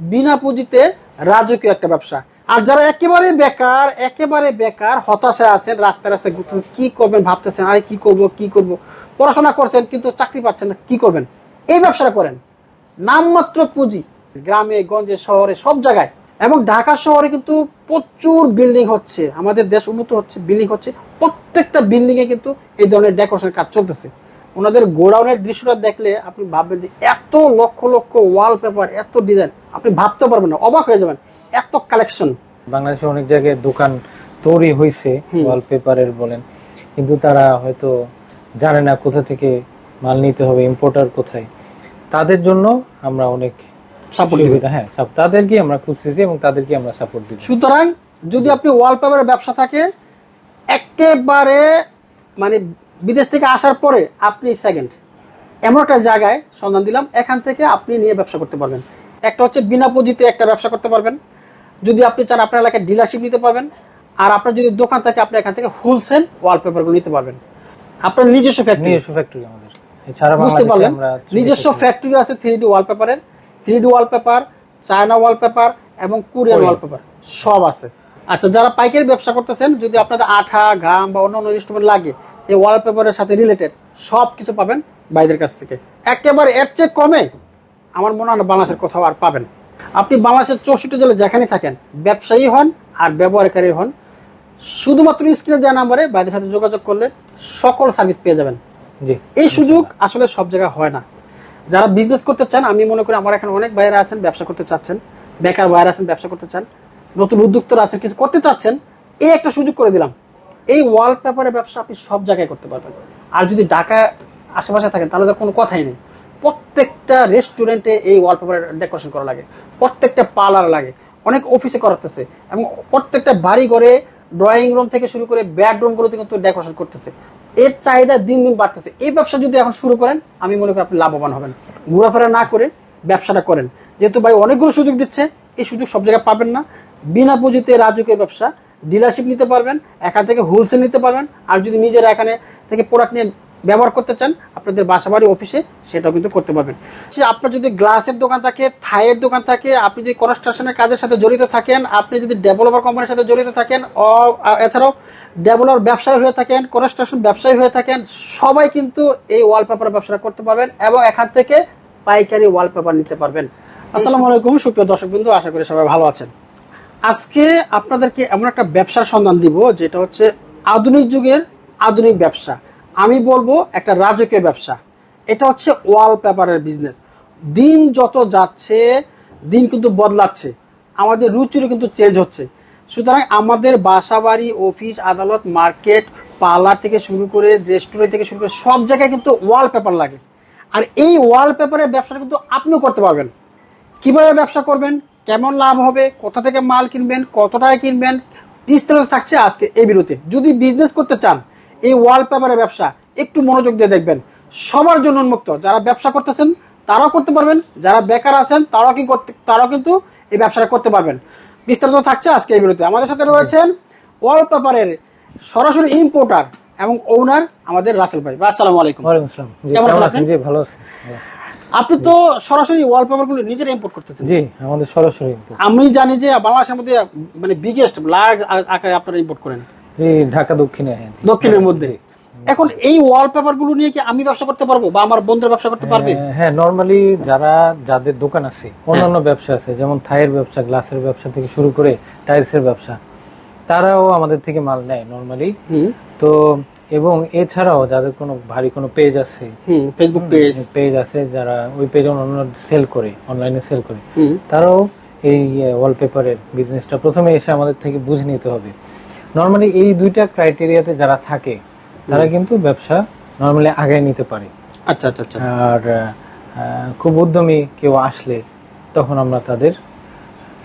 বিনা পুঁজিতে রাজকীয় একটা ব্যবসা। আর যারা একেবারে বেকার একেবারে বেকার, হতাশায় আছেন, রাস্তায় রাস্তায় ঘুরতেছেন কি করবেন ভাবতেছেন, আরে কি করব কি করব, পড়াশোনা করছেন কিন্তু চাকরি পাচ্ছেন না, কি করবেন? এই ব্যবসাটা করেন। নামমাত্র পুঁজি। গ্রামে, গঞ্জে, শহরে, সব জায়গায়। এবং ঢাকা শহরে কিন্তু প্রচুর বিল্ডিং হচ্ছে। আমাদের দেশ উন্নত হচ্ছে বিল্ডিং হচ্ছে। প্রত্যেকটা বিল্ডিং এ কিন্তু এই ধরনের ডেকোরেশন কাজ চলতেছে। ওনাদের গোডাউনের দৃশ্যটা দেখলে আপনি ভাববেন যে এত লক্ষ লক্ষ ওয়ালপেপার এত ডিজাইন আপনি ভাবতে পারবেন না অবাক হয়ে যাবেন। এত কালেকশন বাংলাদেশে অনেক জায়গায় দোকান তৈরি হয়েছে। ওয়ালপেপারের বলেন। কিন্তু তারা হয়তো জানে না কোথা থেকে মাল নিতে হবে ইম্পোর্টার কোথায়। তাদের জন্য আমরা অনেক সাপোর্ট সুবিধা হ্যাঁ তাদেরকে আমরা খুঁজতেছি এবং তাদেরকে আমরা সাপোর্ট দিই সুতরাং যদি আপনি ওয়ালপেপারের ব্যবসা থাকে একেবারে মানে বিদেশ থেকে আসার পরে আপনি সেকেন্ড এমন একটা জায়গায় সন্ধান দিলাম এখান থেকে আপনি নিয়ে ব্যবসা করতে পারবেন। একটা হচ্ছে বিনা পুঁজিতে একটা ব্যবসা করতে পারবেন। যদি আপনি চান আপনার এলাকায় ডিলারশিপ নিতে পারবেন আর আপনার যদি দোকান থাকে আপনি এখান থেকে হোলসেল ওয়ালপেপারগুলো নিতে পারবেন। আপনার নিজস্ব ফ্যাক্টরি নিজস্ব ফ্যাক্টরি আমাদের। বুঝতে পারলেন? নিজস্ব ফ্যাক্টরি আছে three D ওয়ালপেপারের three D wallpaper China wallpaper এবং কোরিয়ান কোরিয়ান। ওয়ালপেপার সব আছে। আচ্ছা যারা পাইকারি ব্যবসা করতেছেন যদি আপনাদের আঠা ঘাম বা অন্য অন্য ইনস্ট্রুমেন্ট লাগে এই ওয়ালপেপারের সাথে রিলেটেড সব কিছু পাবেন বাইদের কাছ থেকে। একেবারে এর চেয়ে কমে আমার মনে হয় বাংলাদেশের কোথাও আর পাবেন। আপনি বাংলাদেশের চৌষট্টি জেলা যেখানে থাকেন ব্যবসায়ী হন আর ব্যবহারকারী হন শুধুমাত্র স্ক্রিনে দেওয়া নাম্বারে বাইদের সাথে যোগাযোগ করলে সকল সার্ভিস পেয়ে যাবেন। জি। এই সুযোগ আসলে সব জায়গায় হয় না। যারা বিজনেস করতে চান আমি মনে করি আমার এখানে অনেক ভাইয়েরা আছেন ব্যবসা করতে চাচ্ছেন বেকার ভাইয়েরা আছেন ব্যবসা করতে চান নতুন উদ্যোক্তরা আছেন কিছু করতে চাচ্ছেন এই একটা সুযোগ করে দিলাম। এই ওয়ালপেপারের ব্যবসা আপনি সব জায়গায় করতে পারবেন। আর যদি ঢাকা আশেপাশে থাকেন, তাহলে তো কোনো কথাই নেই। প্রত্যেকটা রেস্টুরেন্টে এই ওয়ালপেপারের ডেকোরেশন করা লাগে। প্রত্যেকটা পার্লার লাগে। অনেক অফিসে করাতেছে। এবং প্রত্যেকটা বাড়ি ঘরে ড্রয়িং রুম থেকে শুরু করে বেডরুমগুলোতে কিন্তু ডেকোরেশন করতেছে। এর চাহিদা দিন দিন বাড়তেছে। এই ব্যবসা যদি এখন শুরু করেন, আমি মনে করি আপনি লাভবান হবেন। ঘোরাফেরা না করে ব্যবসাটা করেন। যেহেতু ভাই অনেকগুলো সুযোগ দিচ্ছে, এই সুযোগ সব জায়গায় পাবেন না। বিনা পুঁজিতে রাজকীয় ব্যবসা ডিলারশিপ নিতে পারবেন এখান থেকে হোলসেল নিতে পারবেন আর যদি নিজেরা এখানে থেকে প্রোডাক্ট নিয়ে ব্যবহার করতে চান আপনাদের বাসাবাড়ি অফিসে সেটাও কিন্তু করতে পারবেন। সে আপনার যদি গ্লাসের দোকান থাকে থাইয়ের দোকান থাকে আপনি যদি কনস্ট্রাকশনের কাজের সাথে জড়িত থাকেন আপনি যদি ডেভেলপার কোম্পানির সাথে জড়িত থাকেন এছাড়াও ডেভেলপার ব্যবসায়ী হয়ে থাকেন কনস্ট্রাকশন ব্যবসায়ী হয়ে থাকেন সবাই কিন্তু এই ওয়ালপেপার ব্যবসাটা করতে পারবেন এবং এখান থেকে পাইকারি ওয়ালপেপার নিতে পারবেন। আসসালামু আলাইকুম সুপ্রিয় দর্শক বিন্দু আশা করি সবাই ভালো আছেন। আজকে আপনাদেরকে এমন একটা ব্যবসার সন্ধান দিব, যেটা হচ্ছে আধুনিক যুগের আধুনিক ব্যবসা। আমি বলব একটা রাজকীয় ব্যবসা। এটা হচ্ছে ওয়াল পেপারের বিজনেস দিন যত যাচ্ছে, দিন কিন্তু বদলাচ্ছে। আমাদের রুচিরও কিন্তু চেঞ্জ হচ্ছে। সুতরাং আমাদের বাসা বাড়ি অফিস আদালত মার্কেট পার্লার থেকে শুরু করে রেস্টুরেন্ট থেকে শুরু করে সব জায়গায় কিন্তু ওয়াল পেপার লাগে। আর এই ওয়াল পেপারের ব্যবসাটা কিন্তু আপনিও করতে পারবেন। কীভাবে ব্যবসা করবেন? কেমন লাভ হবে কোথা থেকে মাল কিনবেন কত কিনবেন বিস্তারিত থাকছে আজকে এই বিরতি যদি বিজনেস করতে চান এই ওয়ালপেপারের ব্যবসা একটু মনোযোগ দিয়ে দেখবেন। সবার জন্য উন্মুক্ত। যারা ব্যবসা করতেছেন তারাও করতে পারবেন। যারা বেকার আছেন তারাও কি করতে তারাও কিন্তু এই ব্যবসাটা করতে পারবেন। বিস্তারিত থাকছে আজকে এই বিরতি আমাদের সাথে রয়েছেন ওয়ালপেপারের সরাসরি ইম্পোর্টার এবং ওনার আমাদের রাসেল ভাই। আসসালামু আলাইকুম। ওয়ালাইকুম আসসালাম। জি কেমন আছেন ভালো আছি। আপনি তো সরাসরি ওয়ালপেপারগুলো নিজেরা ইম্পোর্ট করতেছেন। জি আমাদের সরাসরি আমি জানি যে বাংলাদেশের মধ্যে মানে বিগেস্ট লার্জ আকারে আপনারা ইম্পোর্ট করেন। ঢাকা দক্ষিণে। হ্যাঁ। দক্ষিণের মধ্যে। এখন এই ওয়ালপেপারগুলো নিয়ে কি আমি ব্যবসা করতে পারব বা আমার বন্ধুরা ব্যবসা করতে পারবে? হ্যাঁ, হ্যাঁ নরমালি যারা যাদের দোকান আছে অন্যান্য ব্যবসা আছে যেমন থাইয়ের ব্যবসা গ্লাসের ব্যবসা থেকে শুরু করে টাইলসের ব্যবসা তারাও আমাদের থেকে মাল নেয় নরমালি তো এবং এছাড়াও যাদের কোনো ভারী কোনো পেজ আছে ফেসবুক পেজ পেজ আছে যারা ওই পেজ অন্য সেল করে অনলাইনে সেল করে তারাও এই ওয়ালপেপারের বিজনেসটা প্রথমে এসে আমাদের থেকে বুঝে নিতে হবে। নর্মালি এই দুইটা ক্রাইটেরিয়াতে যারা থাকে তারা কিন্তু ব্যবসা নর্মালি আগায় নিতে পারে। আচ্ছা আচ্ছা আচ্ছা। আর খুব উদ্যমী কেউ আসলে তখন আমরা তাদের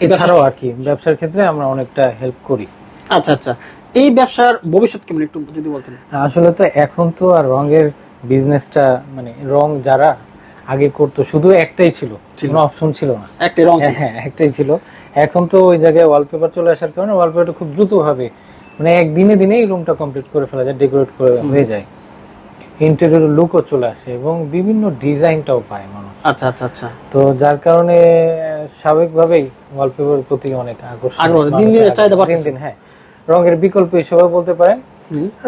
এছাড়াও আর কি ব্যবসার ক্ষেত্রে আমরা অনেকটা হেল্প করি। আচ্ছা আচ্ছা। এই ব্যবসার ভবিষ্যৎ কেমন একটু যদি বলতেন? আসলে তো এখন তো আর রঙের বিজনেসটা মানে রং যারা আগে করতো শুধু একটাই ছিল। কোনো অপশন ছিল না। একটা রং হ্যাঁ একটাই ছিল। এখন তো ওই জায়গায় ওয়ালপেপার চলে আসার কারণে ওয়ালপেপারটা খুব দ্রুত ভাবে মানে একদিনে দিনেই রুমটা কমপ্লিট করে ফেলা যায় ডেকোরেট করে হয়ে যায়। ইন্টেরিয়র লুকও চলে আসে এবং বিভিন্ন ডিজাইনটাও পায় মানুষ। আচ্ছা আচ্ছা আচ্ছা। তো যার কারণে স্বাভাবিকভাবেই ওয়ালপেপারের প্রতি অনেক আকর্ষণ। আগ্রহ, দিন দিন চাহিদা দিন দিন হ্যাঁ। রঙের বিকল্প হিসেবে বলতে পারেন।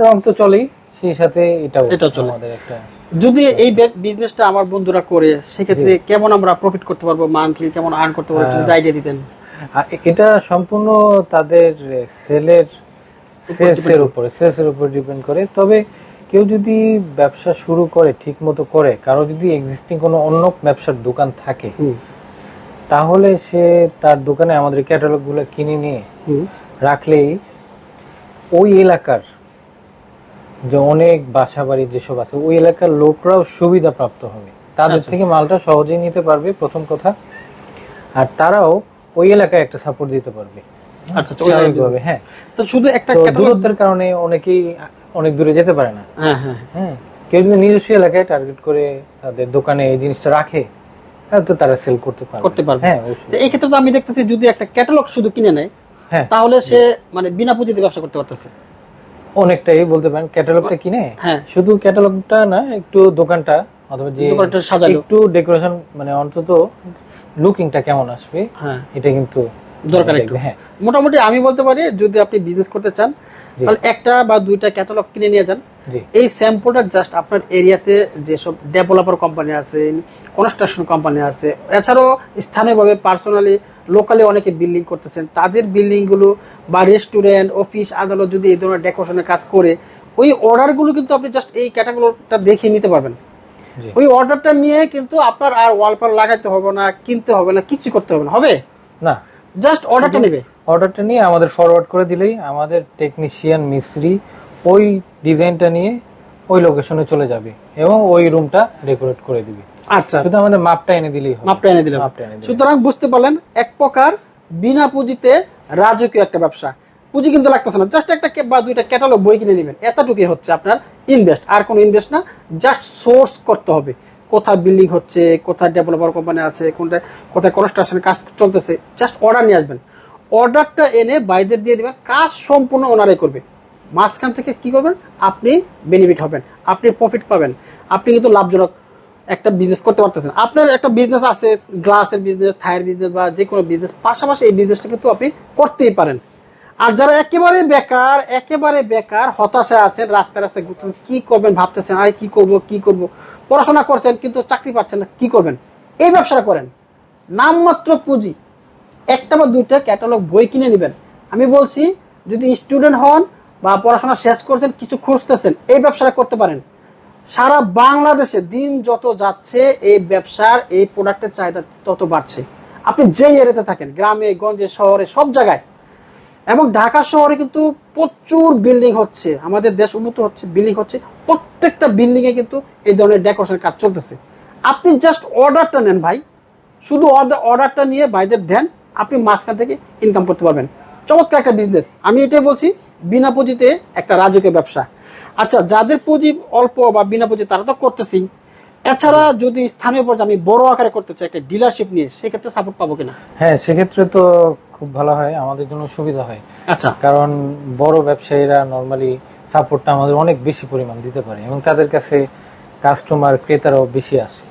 রং তো চলেই সেই সাথে এটাও এটাও চলে। আমাদের একটা যদি এই বিজনেসটা আমার বন্ধুরা করে সেক্ষেত্রে কেমন আমরা প্রফিট করতে পারব মান্থলি কেমন আর্ন করতে পারব? একটু আইডিয়া দিতেন। এটা সম্পূর্ণ তাদের সেলের সেলসের উপরে সেলসের উপর ডিপেন্ড করে। তবে কেউ যদি ব্যবসা শুরু করে ঠিক মতো করে কারও যদি এক্সিস্টিং কোনো অন্য ব্যবসার দোকান থাকে তাহলে সে তার দোকানে আমাদের ক্যাটালগগুলো কিনে নিয়ে রাখলেই ওই এলাকার যে অনেক বাসা বাড়ি যেসব আছে ওই এলাকার লোকরাও সুবিধা প্রাপ্ত হবে। তাদের আচ্ছা। থেকে মালটা সহজেই নিতে পারবে প্রথম কথা। আর তারাও ওই এলাকায় একটা সাপোর্ট দিতে পারবে। আচ্ছা হ্যাঁ। তো শুধু একটা দূরত্বের কারণে অনেকেই অনেক দূরে যেতে পারে না। হ্যাঁ হ্যাঁ হ্যাঁ। কেউ যদি নিজস্ব এলাকায় টার্গেট করে তাদের দোকানে এই জিনিসটা রাখে তো তারা সেল করতে পারবে। করতে পারবে। হ্যাঁ অবশ্যই। এই ক্ষেত্রে তো আমি দেখতেছি যদি একটা ক্যাটালগ শুধু কিনে নেয় তাহলে সে মানে বিনা পুঁজিতে ব্যবসা করতে পারতেছে। অনেকটাই বলতে পারেন ক্যাটালগটা কিনে? হ্যাঁ। শুধু ক্যাটালগটা না একটু দোকানটা অথবা যে একটু ডেকোরেশন মানে অন্তত লুকিংটা কেমন আসবে হ্যাঁ। এটা কিন্তু দরকার একটু। হ্যাঁ। মোটামুটি আমি বলতে পারি যদি আপনি বিজনেস করতে চান তাহলে একটা বা দুইটা ক্যাটালগ কিনে নিয়ে যান। এই স্যাম্পলটা জাস্ট আপনার এরিয়াতে যেসব ডেভেলপার কোম্পানি আছে কনস্ট্রাকশন কোম্পানি আছে এছাড়াও স্থানীয়ভাবে পার্সোনালি লোকালি অনেকে বিল্ডিং করতেছেন। তাদের বিল্ডিংগুলো বা রেস্টুরেন্ট অফিস আদালত যদি এই ধরনের ডেকোরেশনের কাজ করে ওই অর্ডারগুলো কিন্তু আপনি জাস্ট এই ক্যাটাগরিটা দেখে নিতে পারবেন। ওই অর্ডারটা নিয়ে কিন্তু আপনার আর ওয়ালপেপার লাগাতে হবে না কিনতে হবে না কিছু করতে হবে না। হবে? না। জাস্ট অর্ডারটা নেবে। অর্ডারটা নিয়ে আমাদের ফরওয়ার্ড করে দিলেই আমাদের টেকনিশিয়ান মিস্ত্রি ওই ডিজাইনটা নিয়ে ওই লোকেশনে চলে যাবে এবং ওই রুমটা ডেকোরেট করে দিবে। আচ্ছা। শুধু আমাদের মাপটা এনে দিলেই মাপটা এনে দিলাম। মাপটা এনে সুতরাং বুঝতে পারলেন এক প্রকার বিনা পুঁজিতে রাজকীয় একটা ব্যবসা। পুঁজি কিন্তু লাগতেছে না। জাস্ট একটা বা দুইটা ক্যাটালগ বই কিনে নেবেন। এতটুকুই হচ্ছে আপনার ইনভেস্ট আর কোনো ইনভেস্ট না জাস্ট সোর্স করতে হবে। কোথায় বিল্ডিং হচ্ছে কোথায় ডেভেলপার কোম্পানি আছে কোনটা কোথায় কনস্ট্রাকশন কাজ চলতেছে জাস্ট অর্ডার নিয়ে আসবেন। অর্ডারটা এনে বাইদের দিয়ে দিবেন। কাজ সম্পূর্ণ ওনারাই করবে। মাঝখান থেকে কি করবেন? আপনি বেনিফিট হবেন, আপনি প্রফিট পাবেন। আপনি কিন্তু লাভজনক একটা বিজনেস করতে পারতেছেন। আপনার একটা বিজনেস আছে, গ্লাসের বিজনেস থায়ের বিজনেস বা যে কোনো বিজনেস পাশাপাশি এই বিজনেসটা কিন্তু আপনি করতেই পারেন। আর যারা একেবারে বেকার একেবারে বেকার হতাশা আছেন, রাস্তায় রাস্তায় ঘুরতেছেন, কি করবেন ভাবতেছেন আয় কি করব কি করব? পড়াশোনা করছেন কিন্তু চাকরি পাচ্ছেন না, কি করবেন? এই ব্যবসাটা করেন। নামমাত্র পুঁজি। একটা বা দুইটা ক্যাটালগ বই কিনে নেবেন। আমি বলছি, যদি স্টুডেন্ট হন বা পড়াশোনা শেষ করছেন, কিছু খুঁজতেছেন, এই ব্যবসাটা করতে পারেন। সারা বাংলাদেশে দিন যত যাচ্ছে, এই ব্যবসার, এই প্রোডাক্টের চাহিদা তত বাড়ছে। আপনি যেই এরিয়াতে থাকেন, গ্রামে, গঞ্জে, শহরে, সব জায়গায়, এবং ঢাকা শহরে কিন্তু প্রচুর বিল্ডিং হচ্ছে, আমাদের দেশ উন্নত হচ্ছে বিল্ডিং হচ্ছে, প্রত্যেকটা বিল্ডিং এ কিন্তু এই ধরনের ডেকোরেশন কাজ চলতেছে। আপনি জাস্ট অর্ডারটা নেন ভাই, শুধু অর্ডারটা নিয়ে বাইদের দেন, আপনি মাঝখান থেকে ইনকাম করতে পারবেন। চমৎকার একটা বিজনেস আমি এটাই বলছি বিনা পুঁজিতে একটা রাজকীয় ব্যবসা। আচ্ছা যাদের পুঁজি অল্প বা বিনা পুঁজি তারা তো করতেছি এছাড়া যদি স্থানীয় পর্যায়ে আমি বড় আকারে করতে চাই একটা ডিলারশিপ নিয়ে সেক্ষেত্রে সাপোর্ট পাবো কিনা? হ্যাঁ সেক্ষেত্রে তো খুব ভালো হয় আমাদের জন্য সুবিধা হয়। আচ্ছা। কারণ বড় ব্যবসায়ীরা নর্মালি সাপোর্টটা আমাদের অনেক বেশি পরিমাণ দিতে পারে এবং তাদের কাছে কাস্টমার ক্রেতারাও বেশি আসে।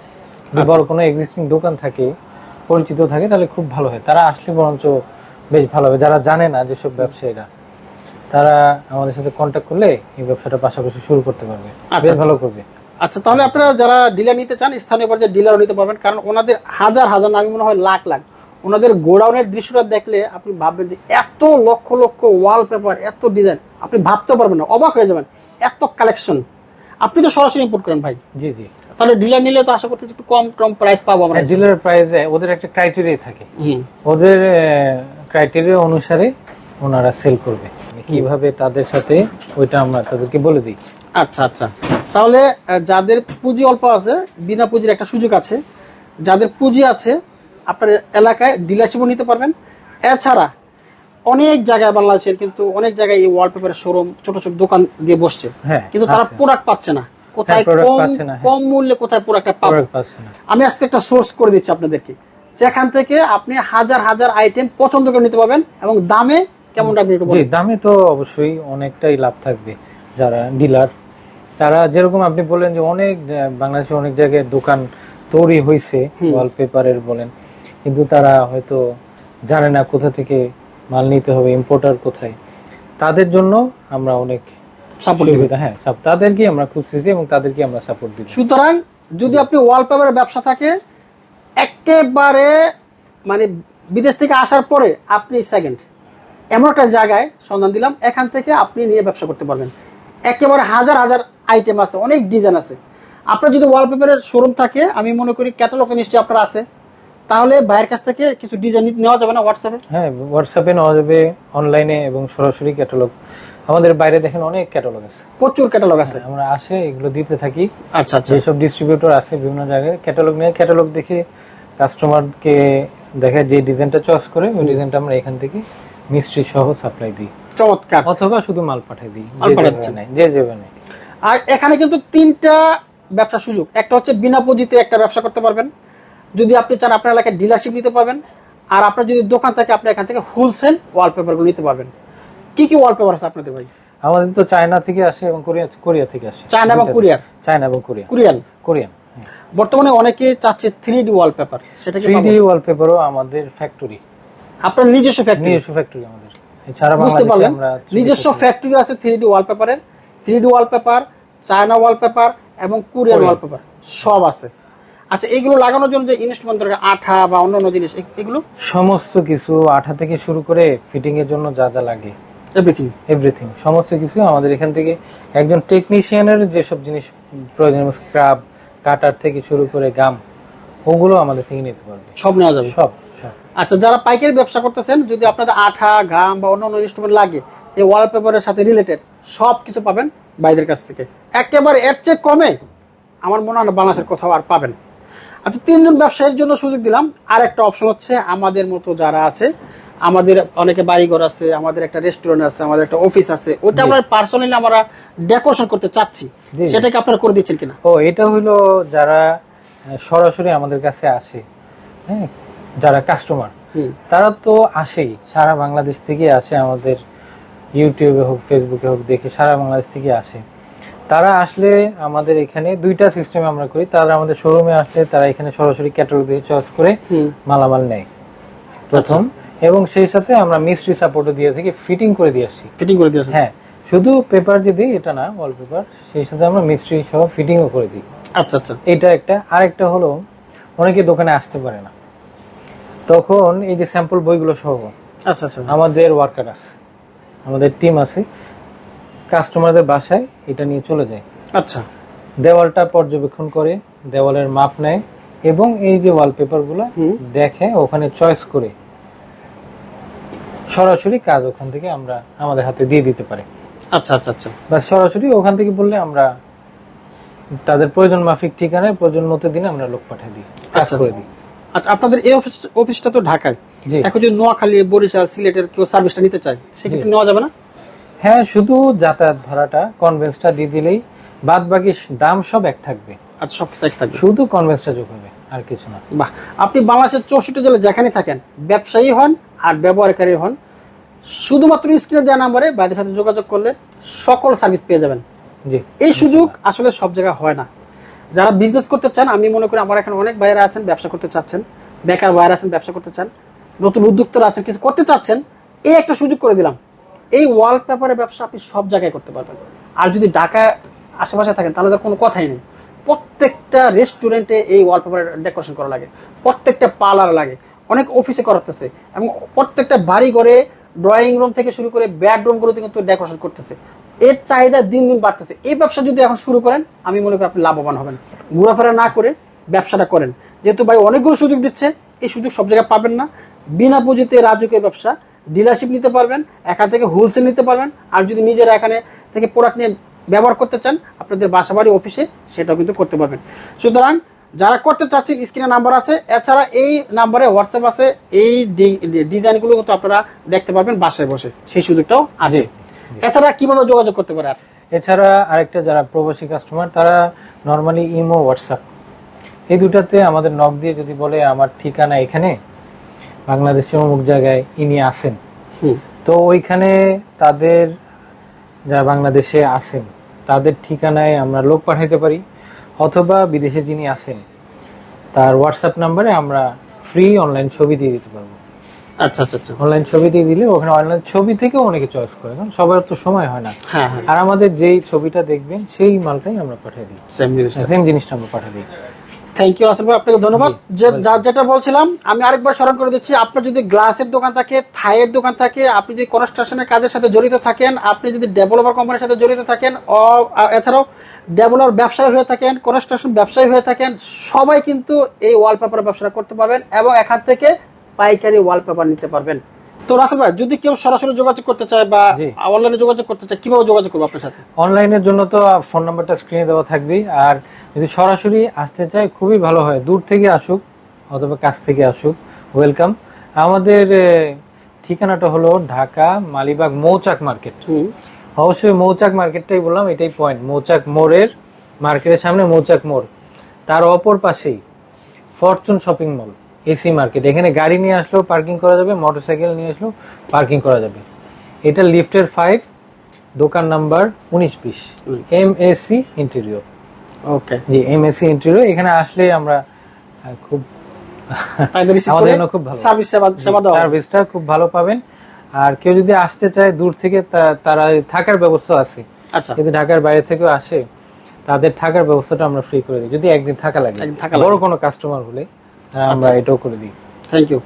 যদি বড় কোনো এক্সিস্টিং দোকান থাকে পরিচিত থাকে তাহলে খুব ভালো হয়। তারা আসলে বরঞ্চ বেশ ভালো হবে। যারা জানে না যেসব ব্যবসায়ীরা তারা আমাদের সাথে কন্ট্যাক্ট করলে এই ব্যবসাটা পাশাপাশি শুরু করতে পারবে। আচ্ছা, বেশ ভালো করবে। আচ্ছা তাহলে আপনারা যারা ডিলার নিতে চান স্থানীয় পর্যায়ে ডিলারও নিতে পারবেন কারণ ওনাদের হাজার হাজার আমি মনে হয় লাখ লাখ ওনাদের গোডাউনের দৃশ্যটা দেখলে আপনি ভাববেন যে এত লক্ষ লক্ষ ওয়ালপেপার এত ডিজাইন আপনি ভাবতে পারবেন না অবাক হয়ে যাবেন এত কালেকশন আপনি তো সরাসরি ইম্পোর্ট করেন ভাই। জি জি। তাহলে ডিলার নিলে তো আশা করতেছি একটু কম কম প্রাইস পাবো আমরা। ডিলার প্রাইসে ওদের একটা ক্রাইটেরিয়া থাকে। ওদের ক্রাইটেরিয়া অনুসারে ওনারা সেল করবে। কীভাবে তাদের সাথে ওইটা আমরা তাদেরকে বলে দিই। আচ্ছা আচ্ছা। তাহলে যাদের পুঁজি অল্প আছে বিনা পুঁজির একটা সুযোগ আছে যাদের পুঁজি আছে আপনার এলাকায় ডিলারশিপও নিতে পারবেন। এছাড়া অনেক জায়গায় বাংলাদেশের কিন্তু অনেক জায়গায় এই ওয়ালপেপারের শোরুম ছোট ছোট দোকান দিয়ে বসছে। হ্যাঁ, কিন্তু তারা প্রোডাক্ট পাচ্ছে না। কোথায় কম পাচ্ছে না, হ্যাঁ। কম মূল্যে কোথায় প্রোডাক্টটা পাবো? প্রোডাক্ট পাচ্ছে আমি আজকে একটা সোর্স করে দিচ্ছি আপনাদেরকে। যেখান থেকে আপনি হাজার হাজার আইটেম পছন্দ করে নিতে পারবেন এবং দামে কেমন রাখবেন একটু বলুন। দামে তো অবশ্যই অনেকটাই লাভ থাকবে যারা ডিলার। তারা যেরকম আপনি বললেন যে অনেক বাংলাদেশে অনেক জায়গায় দোকান তৈরি হয়েছে ওয়ালপেপারের বলেন। কিন্তু তারা হয়তো জানে না কোথা থেকে মাল নিতে হবে ইম্পোর্টার কোথায়। তাদের জন্য আমরা অনেক সাপোর্ট হ্যাঁ তাদেরকে আমরা খুঁজতেছি এবং তাদেরকে আমরা সাপোর্ট দিচ্ছি সুতরাং যদি আপনি ওয়ালপেপারের ব্যবসা থাকে একেবারে মানে বিদেশ থেকে আসার পরে আপনি সেকেন্ড এমন একটা জায়গায় সন্ধান দিলাম এখান থেকে আপনি নিয়ে ব্যবসা করতে পারবেন। একেবারে হাজার হাজার আইটেম আছে অনেক ডিজাইন আছে। আপনার যদি ওয়ালপেপারের শোরুম থাকে আমি মনে করি ক্যাটালগ নিশ্চয়ই আপনার আছে। তাহলে ভাইয়ের কাছ থেকে কিছু ডিজাইন নেওয়া যাবে না হোয়াটসঅ্যাপে হ্যাঁ হোয়াটসঅ্যাপে নেওয়া যাবে অনলাইনে এবং সরাসরি ক্যাটালগ আমাদের বাইরে দেখেন অনেক ক্যাটালগ আছে। প্রচুর ক্যাটালগ আছে। আমরা আসে এগুলো দিতে থাকি। আচ্ছা আচ্ছা। যেসব ডিস্ট্রিবিউটর আছে বিভিন্ন জায়গায় ক্যাটালগ নিয়ে ক্যাটালগ দেখে কাস্টমারকে দেখে যে ডিজাইনটা চয়েস করে ওই ডিজাইনটা আমরা এখান থেকে মিস্ত্রি সহ সাপ্লাই দিই। চমৎকার। অথবা শুধু মাল পাঠাই দিই মাল যে যে যেভাবে আর এখানে কিন্তু তিনটা ব্যবসা সুযোগ। একটা হচ্ছে বিনা পুঁজিতে একটা ব্যবসা করতে পারবেন। যদি আপনি চান আপনার এলাকায় ডিলারশিপ নিতে পারবেন। আর আপনার যদি দোকান থাকে আপনি এখান থেকে হোলসেল ওয়ালপেপারগুলো নিতে পারবেন। কি কি ওয়ালপেপার আছে আপনাদের ভাই? আমাদের তো চায়না থেকে আসে এবং কোরিয়া কোরিয়া থেকে আসে। চায়না এবং কোরিয়ার? চায়না এবং কোরিয়া কোরিয়ান কোরিয়ান বর্তমানে অনেকে চাচ্ছে থ্রি ডি ওয়ালপেপার সেটা থ্রি ডি? ওয়ালপেপারও আমাদের ফ্যাক্টরি আপনার নিজস্ব ফ্যাক্টরি নিজস্ব ফ্যাক্টরি আমাদের। এছাড়া বুঝতে পারলেন? আমরা নিজস্ব ফ্যাক্টরি আছে three D ওয়ালপেপারের three D wallpaper China wallpaper এবং কোরিয়ান। ওয়ালপেপার সব আছে। আচ্ছা এগুলো লাগানোর জন্য যে ইনস্ট্রুমেন্ট দরকার আঠা বা অন্যান্য জিনিস এগুলো? সমস্ত কিছু আঠা থেকে শুরু করে ফিটিং এর জন্য যা যা লাগে। এভরিথিং এভরিথিং সমস্ত কিছু আমাদের এখান থেকে। একজন টেকনিশিয়ানের যেসব জিনিস প্রয়োজন স্ক্রাব কাটার থেকে শুরু করে গাম ওগুলো আমাদের থেকে নিতে পারবে। সব নেওয়া যাবে। সব। আচ্ছা যারা পাইকারি ব্যবসা করতেছেন যদি আপনাদের আঠা ঘাম বা অন্যান্য ইনস্ট্রুমেন্ট লাগে এই ওয়ালপেপারের সাথে রিলেটেড সব কিছু পাবেন বাইদের কাছ থেকে। একেবারে এর চেয়ে কমে আমার মনে হয় বাংলাদেশের কোথাও আর পাবেন। আচ্ছা তিনজন ব্যবসায়ীর জন্য সুযোগ দিলাম। আর একটা অপশন হচ্ছে আমাদের মতো যারা আছে আমাদের অনেকে বাড়িঘর আছে আমাদের একটা রেস্টুরেন্ট আছে আমাদের একটা অফিস আছে ওটা আমরা পার্সোনালি আমরা ডেকোরেশন করতে চাচ্ছি। সেটাকে আপনারা করে দিচ্ছেন কিনা? ও এটা হইল যারা সরাসরি আমাদের কাছে আসে হ্যাঁ? যারা কাস্টমার তারা তো আসেই। সারা বাংলাদেশ থেকে আসে আমাদের ইউটিউবে হোক ফেসবুকে হোক দেখে সারা বাংলাদেশ থেকে আসে। তারা আসলে আমাদের এখানে দুইটা সিস্টেম আমরা করি। তারা আমাদের শোরুমে আসলে তারা এখানে সরাসরি ক্যাটালগ দিয়ে চয়েস করে মালামাল নেয়। প্রথম। এবং সেই সাথে আমরা মিস্ত্রি সাপোর্টও দিয়ে থাকি ফিটিং করে দিয়ে আসছি ফিটিং করে দিয়েছেন হ্যাঁ শুধু পেপার যে দিই এটা না ওয়ালপেপার সেই সাথে আমরা মিস্ত্রি সহ ফিটিংও করে দিই। আচ্ছা আচ্ছা। এটা একটা। আরেকটা হলো অনেকে দোকানে আসতে পারে না। তখন এই যে স্যাম্পল বইগুলো সহ আচ্ছা আচ্ছা। আমাদের ওয়ার্কার আছে আমাদের টিম আছে কাস্টমারদের বাসায় এটা নিয়ে চলে যায়। আচ্ছা। দেওয়ালটা পর্যবেক্ষণ করে দেওয়ালের মাপ নেয় এবং এই যে ওয়ালপেপারগুলো দেখে ওখানে চয়েস করে সরাসরি কাজ ওখান থেকে আমরা আমাদের হাতে দিয়ে দিতে পারি। আচ্ছা আচ্ছা আচ্ছা। বা সরাসরি ওখান থেকে বললে আমরা তাদের প্রয়োজন মাফিক ঠিকানায় প্রয়োজন মতো দিনে আমরা লোক পাঠিয়ে দিই কাজ আচ্ছা, করে আচ্ছা। দিই। আচ্ছা আপনাদের এই অফিস অফিসটা তো ঢাকায়। এখন যদি নোয়াখালী বরিশাল সিলেটের কেউ সার্ভিসটা নিতে চায় সেক্ষেত্রে নেওয়া যাবে না? হ্যাঁ শুধু যাতায়াত ভাড়াটা কনভেন্সটা দিয়ে দিলেই বাদ বাকি দাম সব এক থাকবে। আচ্ছা সব এক থাকবে। শুধু কনভেন্সটা যোগ হবে আর কিছু না। বাহ আপনি বাংলাদেশের চৌষট্টি জেলায় যেখানে থাকেন ব্যবসায়ী হন আর ব্যবহারকারী হন শুধুমাত্র স্ক্রিনে দেওয়া নাম্বারে বাইরের সাথে যোগাযোগ করলে সকল সার্ভিস পেয়ে যাবেন। জি। এই সুযোগ আসলে সব জায়গায় হয় না। যারা বিজনেস করতে চান, আমি মনে করি আমার এখানে অনেক ভাইয়েরা আছেন, ব্যবসা করতে চাচ্ছেন, বেকার ভাইয়েরা আছেন, ব্যবসা করতে চান, নতুন উদ্যোক্তারা আছেন, কিছু করতে চাচ্ছেন, এই একটা সুযোগ করে দিলাম। এই ওয়ালপেপারের ব্যবসা আপনি সব জায়গায় করতে পারবেন। আর যদি ঢাকা আশেপাশে থাকেন, তাহলে তো কোনো কথাই নেই। প্রত্যেকটা রেস্টুরেন্টে এই ওয়ালপেপারের ডেকোরেশন করা লাগে। প্রত্যেকটা পার্লার লাগে। অনেক অফিসে করাতেছে। এবং প্রত্যেকটা বাড়ি ঘরে ড্রয়িং রুম থেকে শুরু করে বেডরুমগুলোতে কিন্তু ডেকোরেশন করতেছে। এর চাহিদা দিন দিন বাড়তেছে। এই ব্যবসা যদি এখন শুরু করেন, আমি মনে করি আপনি লাভবান হবেন। ঘোরাফেরা না করে ব্যবসাটা করেন। যেহেতু ভাই অনেকগুলো সুযোগ দিচ্ছে, এই সুযোগ সব জায়গায় পাবেন না। বিনা পুঁজিতে রাজকীয় ব্যবসা ডিলারশিপ নিতে পারবেন, এখান থেকে হোলসেল নিতে পারবেন। আর যদি নিজেরা এখানে থেকে প্রোডাক্ট নিয়ে ব্যবহার করতে চান, আপনাদের বাসাবাড়ি অফিসে সেটাও কিন্তু করতে পারবেন। সুতরাং যারা করতে চাচ্ছেন স্ক্রিনে নাম্বার আছে। এছাড়া এই নাম্বারে হোয়াটসঅ্যাপ আছে। এই ডিজাইনগুলো কিন্তু আপনারা দেখতে পারবেন বাসায় বসে। সেই সুযোগটাও আছে। এছাড়া কীভাবে যোগাযোগ করতে পারে এছাড়া আরেকটা যারা প্রবাসী কাস্টমার তারা নর্মালি ইমো হোয়াটসঅ্যাপ এই দুটাতে আমাদের নক দিয়ে যদি বলে আমার ঠিকানা এখানে বাংলাদেশের অমুক জায়গায় ইনি আসেন তো ওইখানে তাদের যারা বাংলাদেশে আসেন তাদের ঠিকানায় আমরা লোক পাঠাইতে পারি। অথবা বিদেশে যিনি আসেন তার হোয়াটসঅ্যাপ নাম্বারে আমরা ফ্রি অনলাইন ছবি দিয়ে দিতে পারব। আচ্ছা আচ্ছা আচ্ছা। অনলাইন ছবি দিয়ে দিলে ওখানে অনলাইন ছবি থেকেও অনেকে চয়েস করে কারণ সবার তো সময় হয় না। হ্যাঁ হ্যাঁ। আর আমাদের যেই ছবিটা দেখবেন সেই মালটাই আমরা পাঠিয়ে দিই। সেম জিনিস সেম জিনিসটা আমরা পাঠিয়ে দিই। থ্যাংক ইউ আসল ভাই আপনাকে ধন্যবাদ। যেটা বলছিলাম আমি আরেকবার স্মরণ করে দিচ্ছি আপনার যদি গ্লাসের দোকান থাকে থাইয়ের দোকান থাকে আপনি যদি কনস্ট্রাকশনের কাজের সাথে জড়িত থাকেন আপনি যদি ডেভেলপার কোম্পানির সাথে জড়িত থাকেন অ- এছাড়াও ডেভেলপার ব্যবসায়ী হয়ে থাকেন কনস্ট্রাকশন ব্যবসায়ী হয়ে থাকেন সবাই কিন্তু এই ওয়ালপেপার ব্যবসা করতে পারবেন এবং এখান থেকে পাইকারি ওয়ালপেপার নিতে পারবেন। তো রাসেল ভাই যদি কেউ সরাসরি যোগাযোগ করতে চায় বা অনলাইনে যোগাযোগ করতে চায় কীভাবে যোগাযোগ করব আপনার সাথে? অনলাইনের জন্য তো ফোন নাম্বারটা স্ক্রিনে দেওয়া থাকবেই। আর যদি সরাসরি আসতে চায় খুবই ভালো হয়। দূর থেকে আসুক অথবা কাছ থেকে আসুক ওয়েলকাম আমাদের ঠিকানাটা হলো ঢাকা মালিবাগ মৌচাক মার্কেট। অবশ্যই মৌচাক মার্কেটটাই বললাম এটাই পয়েন্ট মৌচাক মোড়ের মার্কেটের সামনে মৌচাক মোড়। তার অপর পাশেই Fortune shopping mall AC market এখানে গাড়ি নিয়ে আসলেও পার্কিং করা যাবে মোটরসাইকেল নিয়ে আসলেও পার্কিং করা যাবে। এটা লিফটের ফাইভ দোকান নাম্বার উনিশ বিশ। M S interior okay ji M S interior এখানে আসলে আমরা খুব আমাদের জন্য খুব ভালো। সার্ভিসটা খুব ভালো পাবেন। আর কেউ যদি আসতে চায় দূর থেকে তারা থাকার ব্যবস্থা আছে। আচ্ছা। যদি ঢাকার বাইরে থেকেও আসে তাদের থাকার ব্যবস্থাটা আমরা ফ্রি করে দিই। যদি একদিন থাকা লাগে। বড় কোনো কাস্টমার হলে। আমরা এটাও করে দিই। Thank you